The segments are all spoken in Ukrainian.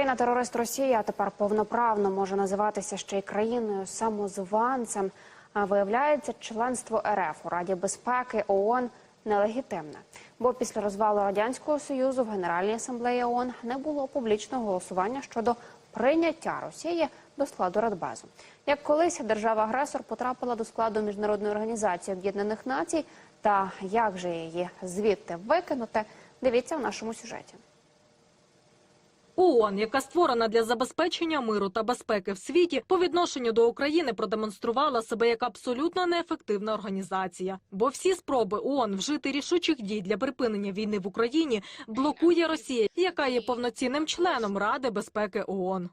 Країна терорист Росія тепер повноправно може називатися ще й країною самозванцем. А виявляється, членство РФ у Раді безпеки ООН нелегітимне. Бо після розвалу радянського союзу в Генеральній асамблеї ООН не було публічного голосування щодо прийняття Росії до складу Радбезу. Як колись держава-агресор потрапила до складу міжнародної організації Об'єднаних Націй, та як же її звідти викинути, дивіться в нашому сюжеті. ООН, яка створена для забезпечення миру та безпеки в світі, по відношенню до України продемонструвала себе як абсолютно неефективна організація. Бо всі спроби ООН вжити рішучих дій для припинення війни в Україні блокує Росія, яка є повноцінним членом Ради безпеки ООН.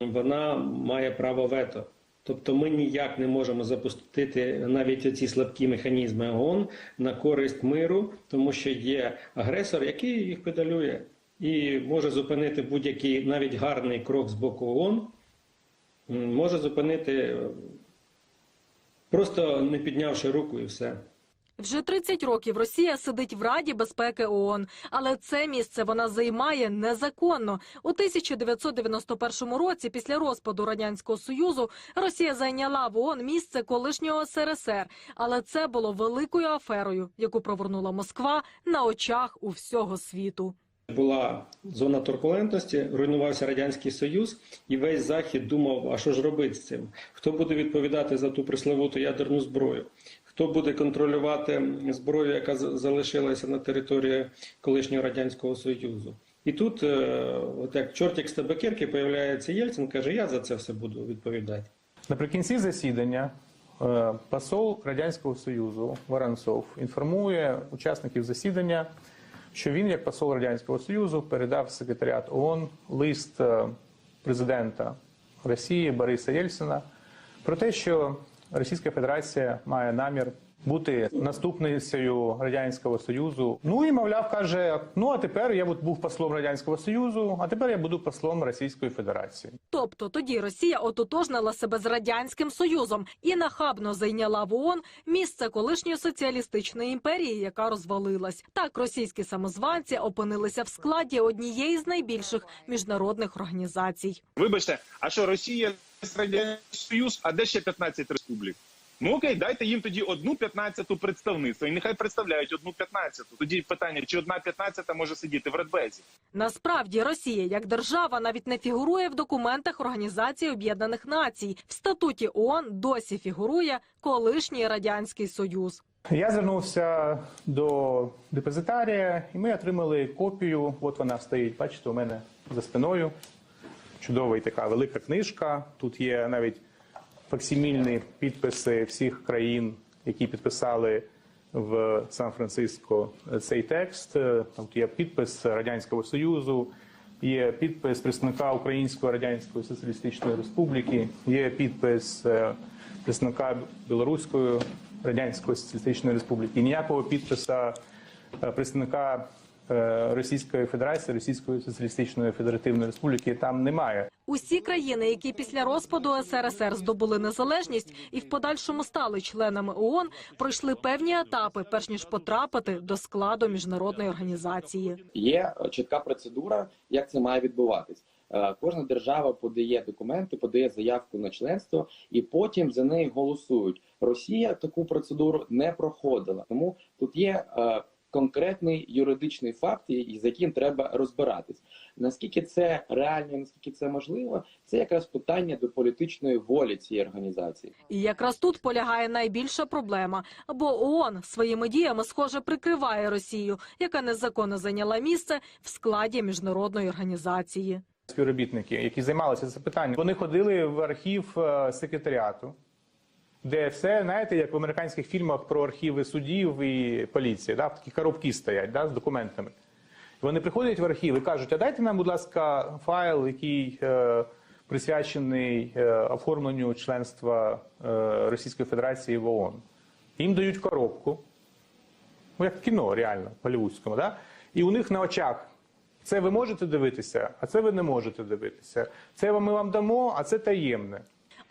вона має право вето. Тобто ми ніяк не можемо запустити навіть ці слабкі механізми ООН на користь миру, тому що є агресор, який їх педалює і може зупинити будь-який навіть гарний крок з боку ООН, може зупинити е, просто не піднявши руку і все. Вже 30 років Росія сидить в Раді безпеки ООН, але це місце вона займає незаконно. У 1991 році, після розпаду радянського союзу, Росія зайняла в ООН місце колишнього СРСР. Але це було великою аферою, яку провернула Москва на очах у всього світу. Була зона турбулентності, руйнувався радянський союз, і весь захід думав: а що ж робити з цим? Хто буде відповідати за ту пресловуту ядерну зброю? Хто буде контролювати зброю, яка залишилася на території колишнього радянського союзу? І тут, е, от як чортик з табакерки, появляється Єльцин, каже: Я за це все буду відповідати. Наприкінці засідання е, посол Радянського Союзу Воронцов інформує учасників засідання, що він, як посол Радянського Союзу, передав секретаріат ООН лист е, президента Росії Бориса Єльцина про те, що Російська Федерація має намір бути наступницею Радянського Союзу. Ну і мовляв, каже: ну а тепер я був послом Радянського Союзу, а тепер я буду послом Російської Федерації. Тобто тоді Росія ототожнила себе з радянським союзом і нахабно зайняла в ООН місце колишньої соціалістичної імперії, яка розвалилась. Так російські самозванці опинилися в складі однієї з найбільших міжнародних організацій. Вибачте, а що Росія Радянський Союз, а де ще 15 республік? Ну окей, дайте їм тоді одну 15-ту представництво, і нехай представляють одну 15-ту. Тоді питання, чи одна 15-та може сидіти в Радбезі? Насправді Росія як держава навіть не фігурує в документах Організації Об'єднаних Націй. В статуті ООН досі фігурує колишній радянський союз. Я звернувся до депозитарія, і ми отримали копію. От вона стоїть, бачите, у мене за спиною. Чудова і така велика книжка. Тут є навіть факсимільні підписи всіх країн, які підписали в Сан-Франциско цей текст. Там є підпис Радянського Союзу, є підпис представника Української Радянської Соціалістичної Республіки, є підпис е, представника Білоруської Радянської Соціалістичної Республіки. Ніякого підписа е, представника е, Російської Федерації, Російської Соціалістичної Федеративної Республіки там немає. Усі країни, які після розпаду СРСР здобули незалежність і в подальшому стали членами ООН, пройшли певні етапи, перш ніж потрапити до складу міжнародної організації. Є е, чітка процедура, як це має відбуватись. Е, Кожна держава подає документи, подає заявку на членство, і потім за неї голосують. Росія таку процедуру не проходила, тому тут є е, конкретний юридичний факт, і- з яким треба розбиратись. Наскільки це реально, наскільки це можливо, це якраз питання до політичної волі цієї організації. І якраз тут полягає найбільша проблема. Бо ООН своїми діями схоже прикриває Росію, яка незаконно зайняла місце в складі міжнародної організації. співробітники, які займалися цим питанням, вони ходили в архів е, секретаріату, де все, знаєте, як в американських фільмах про архіви судів і поліції, да, такі коробки стоять да, з документами. Вони приходять в архів і кажуть: а дайте нам, будь ласка, файл, який е, присвячений е, оформленню членства е, Російської Федерації в ООН. Їм дають коробку, ну як кіно, реально, голівудському, да? і у них на очах це ви можете дивитися, а це ви не можете дивитися. Це ми вам дамо, а це таємне.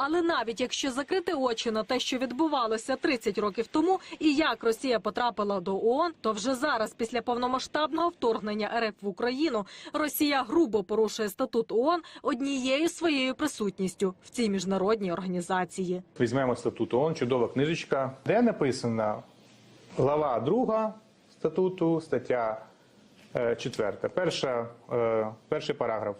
Але навіть якщо закрити очі на те, що відбувалося 30 років тому, і як Росія потрапила до ООН, то вже зараз, після повномасштабного вторгнення РФ в Україну, Росія грубо порушує статут ООН однією своєю присутністю в цій міжнародній організації. Візьмемо статут ООН, чудова книжечка, де написана глава 2 статуту, стаття 4. Перша, е, перший параграф.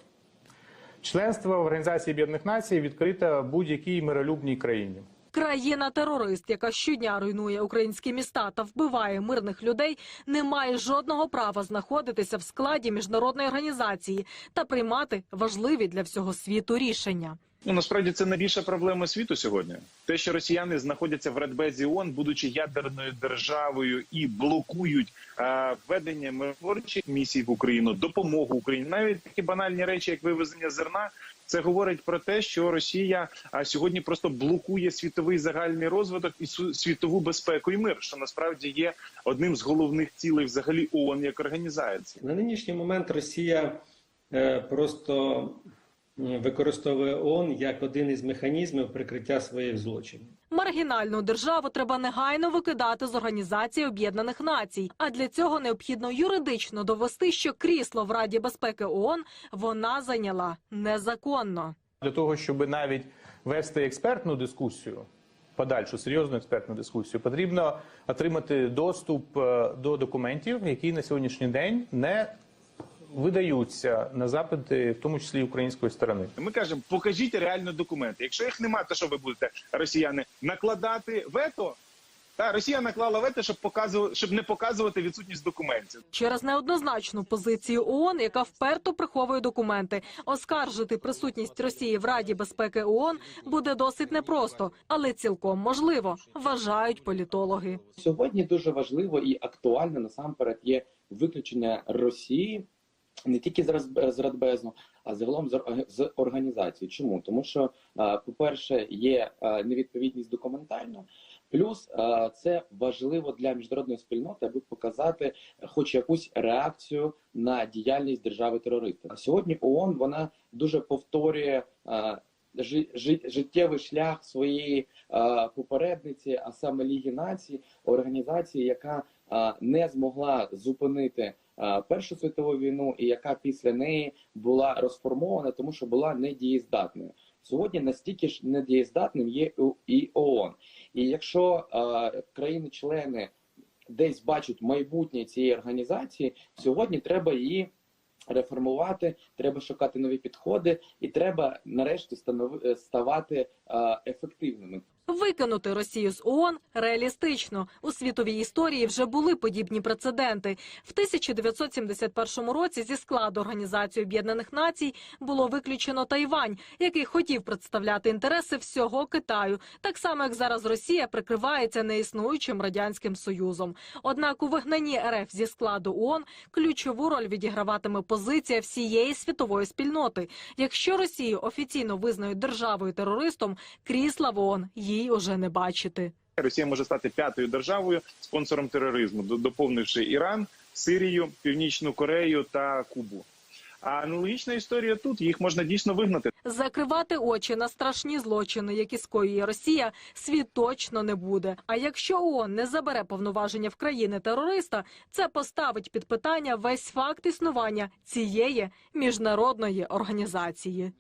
Членство в Організації Об'єднаних Націй відкрите будь-якій миролюбній країні. Країна-терорист, яка щодня руйнує українські міста та вбиває мирних людей, не має жодного права знаходитися в складі міжнародної організації та приймати важливі для всього світу рішення. Ну насправді це найбільша проблема світу сьогодні. Те, що росіяни знаходяться в Радбезі ООН, будучи ядерною державою і блокують е, введення миротворчих місій в Україну, допомогу Україні, навіть такі банальні речі, як вивезення зерна. Це говорить про те, що Росія сьогодні просто блокує світовий загальний розвиток і світову безпеку і мир, що насправді є одним з головних цілей взагалі ООН як організації. На нинішній момент Росія е, просто використовує ООН як один із механізмів прикриття своїх злочинів. Маргінальну державу треба негайно викидати з організації Об'єднаних Націй. А для цього необхідно юридично довести, що крісло в Раді безпеки ООН вона зайняла незаконно. Для того, щоб навіть вести експертну дискусію, подальшу серйозну експертну дискусію, потрібно отримати доступ е, до документів, які на сьогоднішній день не видаються на запити, в тому числі української сторони. Ми кажемо, покажіть реально документи. Якщо їх немає, то що ви будете, росіяни, накладати вето? Та Росія наклала вето, щоб показувати, щоб не показувати відсутність документів. Через неоднозначну позицію ООН, яка вперто приховує документи, оскаржити присутність Росії в Раді безпеки ООН буде досить непросто, але цілком можливо, вважають політологи. Сьогодні дуже важливо і актуально насамперед є виключення Росії не тільки з Радбезу, а загалом з організації. Чому? Тому що, е, по-перше, є е, невідповідність документальна. Плюс е, це важливо для міжнародної спільноти, аби показати хоч якусь реакцію на діяльність держави терориста. Сьогодні ООН вона дуже повторює жи- жи- життєвий шлях своєї попередниці, а саме Ліги націй, організації, яка не змогла зупинити Першу світову війну, і яка після неї була розформована, тому що була недієздатною. Сьогодні настільки ж недієздатним є і ООН. І якщо країни-члени десь бачать майбутнє цієї організації, сьогодні треба її реформувати, треба шукати нові підходи, і треба нарешті ставати ефективними. Викинути Росію з ООН реалістично. У світовій історії вже були подібні прецеденти. В 1971 році зі складу Організації Об'єднаних Націй було виключено Тайвань, який хотів представляти інтереси всього Китаю, так само як зараз Росія прикривається неіснуючим радянським союзом. Однак у вигнанні РФ зі складу ООН ключову роль відіграватиме позиція всієї світової спільноти. Якщо Росію офіційно визнають державою терористом, крісла в ООН їй уже не бачити. Росія може стати п'ятою державою спонсором тероризму, доповнивши Іран, Сирію, Північну Корею та Кубу. А аналогічна історія тут їх можна дійсно вигнати. Закривати очі на страшні злочини, які скоює Росія, світ точно не буде. А якщо ООН не забере повноваження в країни терориста, це поставить під питання весь факт існування цієї міжнародної організації.